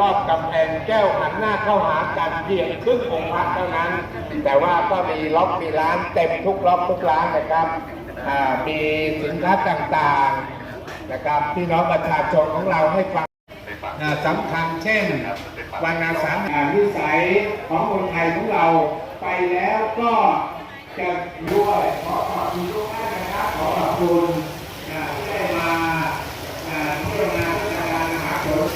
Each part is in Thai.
รอบกับแหน้าเข้าหากันเพียงครึ่งองค์พระเท่านั้น แต่ว่าก็มีล็อกมีร้านเต็มทุกล็อกทุกร้านนะครับอ่ามีสินค้าต่างๆนะครับพี่น้องประชาชนของเราให้ความสำคัญเช่นวันอาสาฬหาวิสัยของคนไทยของเราไปแล้วก็จะด้วยขอขอบคุณทุกท่านนะครับขอขอบคุณอ่าที่ได้มาอ่าเที่ยวงานเทศกาลมหาชน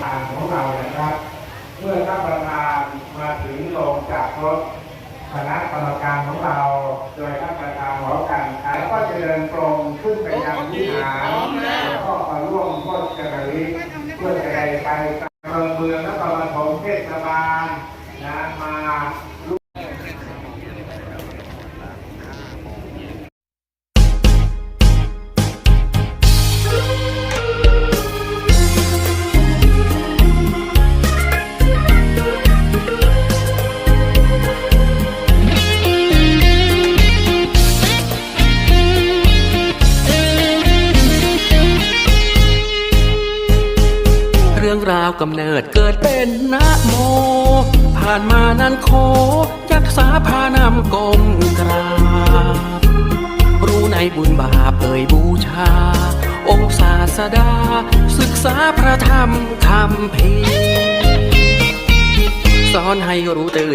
ทาง ของเรานะครับ เมื่อท่านประธานมาถึงลงจากรถคณะกรรมการของเรา โดยท่านประธานหอกันแล้วก็จะเดินตรงขึ้นไปยังวิหารแล้วก็มาร่วมพ้นกระดิเพื่อจะไปไปตามเมืองนครปฐมเทศบาล รื่องราวกำเนิดเกิดเป็นนะโม ผ่านมานั้นโคยักษาพานำกลมกราบรู้ในบุญบาปเอ่ยบูชา องค์ศาสดา ศึกษาพระธรรมคำเพสอนให้รู้ตื่น